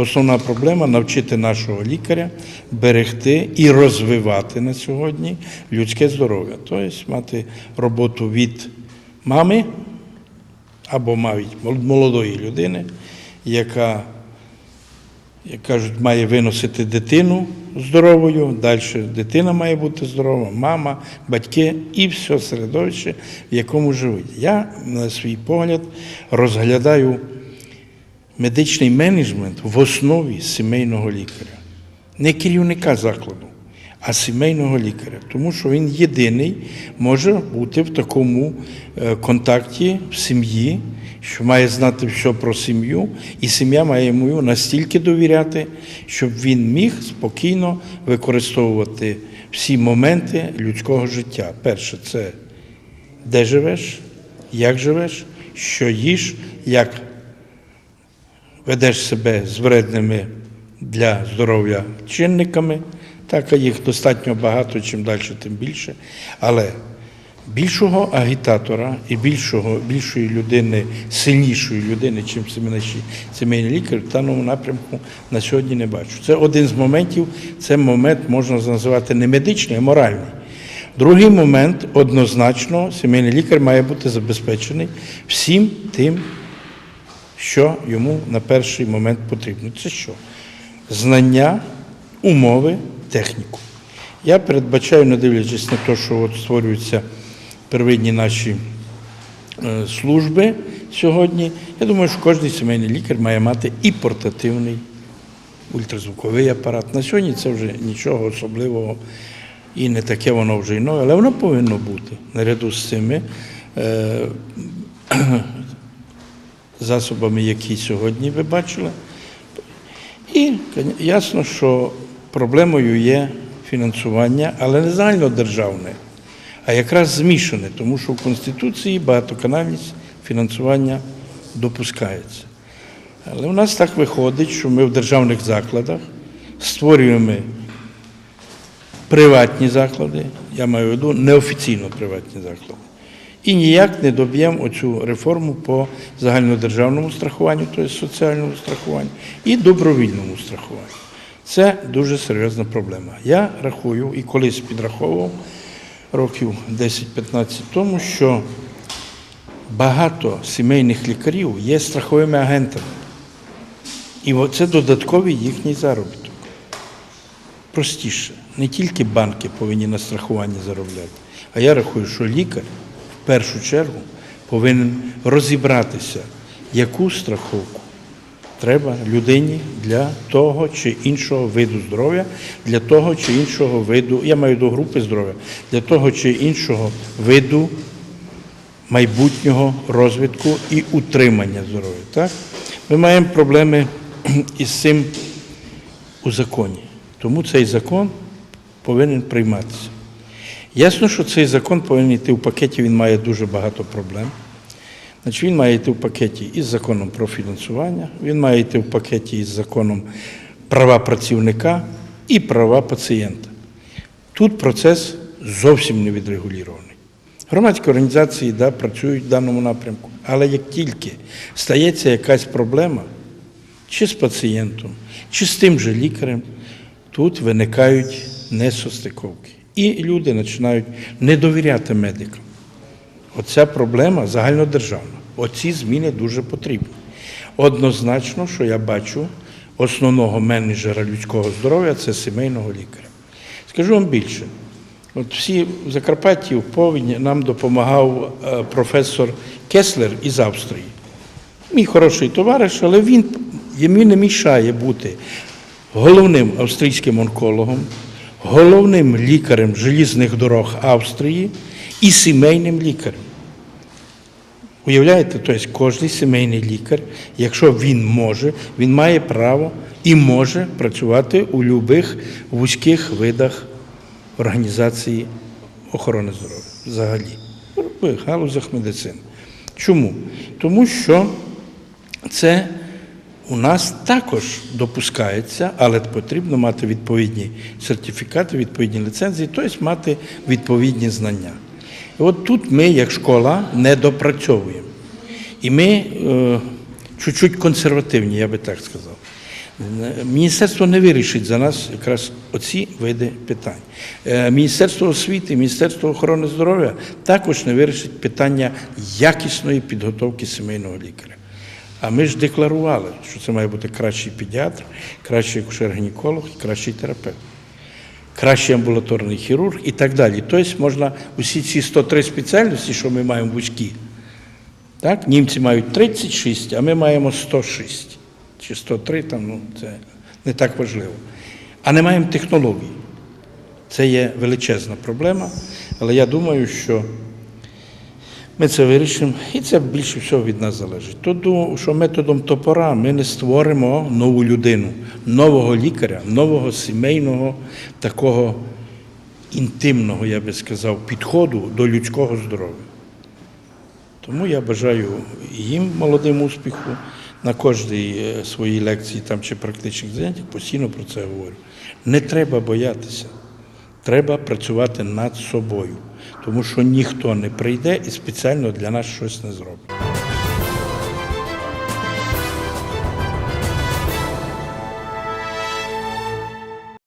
Основна проблема навчити нашого лікаря берегти і розвивати на сьогодні людське здоров'я. Тобто мати роботу від мами або навіть молодої людини, яка як кажуть, має виносити дитину здоровою, далі дитина має бути здорова, мама, батьки і все середовище, в якому живуть. Я, на свій погляд, розглядаю медичний менеджмент в основі сімейного лікаря, не керівника закладу, а сімейного лікаря, тому що він єдиний може бути в такому е, контакті в сім'ї, що має знати все про сім'ю, і сім'я має йому настільки довіряти, щоб він міг спокійно використовувати всі моменти людського життя. Перше, це де живеш, як живеш, що їш, як ведеш себе з вредними для здоров'я чинниками, так їх достатньо багато, чим далі, тим більше. Але більшого агітатора і більшого, більшої людини, сильнішої людини, чим сімейний лікар, в даному напрямку на сьогодні не бачу. Це один з моментів, це момент можна називати не медичний, а моральний. Другий момент однозначно, сімейний лікар має бути забезпечений всім тим, що йому на перший момент потрібно. Це що? Знання, умови, техніку. Я передбачаю, не дивлячись на те, що от створюються первинні наші е, служби сьогодні, я думаю, що кожен сімейний лікар має мати і портативний ультразвуковий апарат. На сьогодні це вже нічого особливого і не таке воно вже й нове, але воно повинно бути наряду з цими е, засобами, які сьогодні ви бачили. І ясно, що проблемою є фінансування, але не загальнодержавне, а якраз змішане, тому що в Конституції багатоканальність фінансування допускається. Але у нас так виходить, що ми в державних закладах створюємо приватні заклади, я маю в виду неофіційно приватні заклади. І ніяк не доб'ємо оцю реформу по загальнодержавному страхуванню, тобто соціальному страхуванню, і добровільному страхуванню. Це дуже серйозна проблема. Я рахую і колись підраховував років 10-15 тому, що багато сімейних лікарів є страховими агентами. І це додатковий їхній заробіток. Простіше. Не тільки банки повинні на страхуванні заробляти, а я рахую, що лікар в першу чергу повинен розібратися, яку страховку треба людині для того чи іншого виду здоров'я, для того чи іншого виду, я маю до групи здоров'я, для того чи іншого виду майбутнього розвитку і утримання здоров'я. Так? Ми маємо проблеми із цим у законі. Тому цей закон повинен прийматися. Ясно, що цей закон повинен йти в пакеті, він має дуже багато проблем. Значить, він має йти в пакеті із законом про фінансування, він має йти в пакеті із законом права працівника і права пацієнта. Тут процес зовсім не відрегулірований. Громадські організації да, працюють в даному напрямку, але як тільки стається якась проблема, чи з пацієнтом, чи з тим же лікарем, тут виникають несостиковки. І люди починають не довіряти медикам. Оця проблема загальнодержавна. Оці зміни дуже потрібні. Однозначно, що я бачу основного менеджера людського здоров'я це сімейного лікаря. Скажу вам більше. От всі в Закарпатті в повені нам допомагав е, професор Кеслер із Австрії. Мій хороший товариш, але він йому не мішає бути головним австрійським онкологом, головним лікарем желізних дорог Австрії і сімейним лікарем. Уявляєте, тобто кожен сімейний лікар, якщо він може, він має право і може працювати у будь-яких вузьких видах організації охорони здоров'я взагалі, в галузях медицини. Чому? Тому що це у нас також допускається, але потрібно мати відповідні сертифікати, відповідні ліцензії, тобто мати відповідні знання. І от тут ми, як школа, не допрацьовуємо. І ми е, чуть-чуть консервативні, я би так сказав. Міністерство не вирішить за нас якраз оці види питань. Е, Міністерство освіти, Міністерство охорони здоров'я також не вирішить питання якісної підготовки сімейного лікаря. А ми ж декларували, що це має бути кращий педіатр, кращий акушер-гінеколог кращий терапевт, кращий амбулаторний хірург і так далі. Тобто можна усі ці 103 спеціальності, що ми маємо вузькі, так? Німці мають 36, а ми маємо 106 чи 103, там, ну, це не так важливо. А не маємо технологій. Це є величезна проблема, але я думаю, що ми це вирішимо, і це більше всього від нас залежить. Тому що методом топора ми не створимо нову людину, нового лікаря, нового сімейного, такого інтимного, я би сказав, підходу до людського здоров'я. Тому я бажаю їм молодим успіху на кожній е, своїй лекції там, чи практичних заняттях постійно про це говорю. Не треба боятися, треба працювати над собою, тому що ніхто не прийде і спеціально для нас щось не зробить.